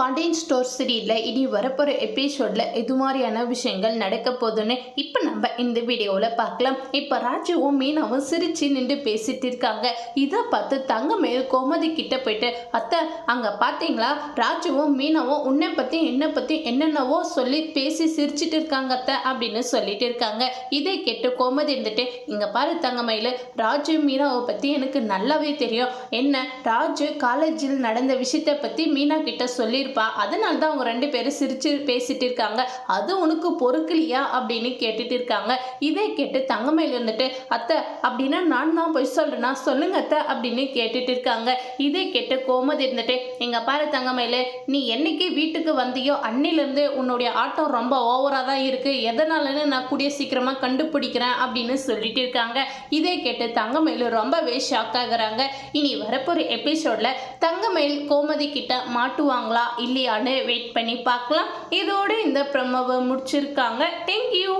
Pandian store சீரியலில் இனி வரப்போகிற எபிசோடில் இது மாதிரியான விஷயங்கள் நடக்க போகுதுன்னு இப்போ நம்ம இந்த வீடியோவில் பார்க்கலாம். இப்போ ராஜுவும் மீனாவும் சிரித்து நின்று பேசிட்டு இருக்காங்க. இதை பார்த்து தங்கமேல் கோமதி கிட்ட போயிட்டு அத்தை அங்கே பார்த்தீங்களா ராஜுவும் மீனாவும் உன்னை பற்றி என்னை பற்றி என்னென்னவோ சொல்லி பேசி சிரிச்சிட்டு இருக்காங்க அத்தை அப்படின்னு சொல்லிட்டு இருக்காங்க. இதை கேட்டு கோமதி இருந்துட்டு இங்கே பாரு தங்கமயில் ராஜு மீனாவை பற்றி எனக்கு நல்லாவே தெரியும். என்ன ராஜு காலேஜில் நடந்த விஷயத்தை பற்றி மீனா கிட்ட சொல்லியிருப்பா அதனால தான் அவங்க ரெண்டு பேரும் சிரிச்சு பேசிட்டு இருக்காங்க. அது உனக்கு பொறுக்கலையா அப்படின்னு கேட்டுட்டு இருக்காங்க. இதை கேட்டு தங்கமயில் இருந்துட்டு அத்தை அப்படின்னா நான் தான் போய் சொல்றேன்னா சொல்லுங்க அத்தை அப்படின்னு கேட்டுட்டு இருக்காங்க. இதை கேட்டு கோமதி இருந்துட்டு எங்க பாரு தங்கமயில் நீ என்னைக்கு வீட்டுக்கு வந்தியோ அன்னிலிருந்து உன்னுடைய ஆட்டம் ரொம்ப ஓவராக தான் இருக்கு. எதனாலன்னு நான் கூடிய சீக்கிரமா கண்டுபிடிக்கிறேன் அப்படின்னு சொல்லிட்டு இருக்காங்க. இதை கேட்டு தங்கமயில் ரொம்பவே ஷாக் ஆகுறாங்க. இனி வரப்போற எபிசோட்ல தங்கமயில் கோமதி கிட்ட மாட்டுவாங்களா இல்லையான்னு வெயிட் பண்ணி பார்க்கலாம். இதோடு இந்த ப்ரமோவை முடிச்சிருக்காங்க. தேங்க்யூ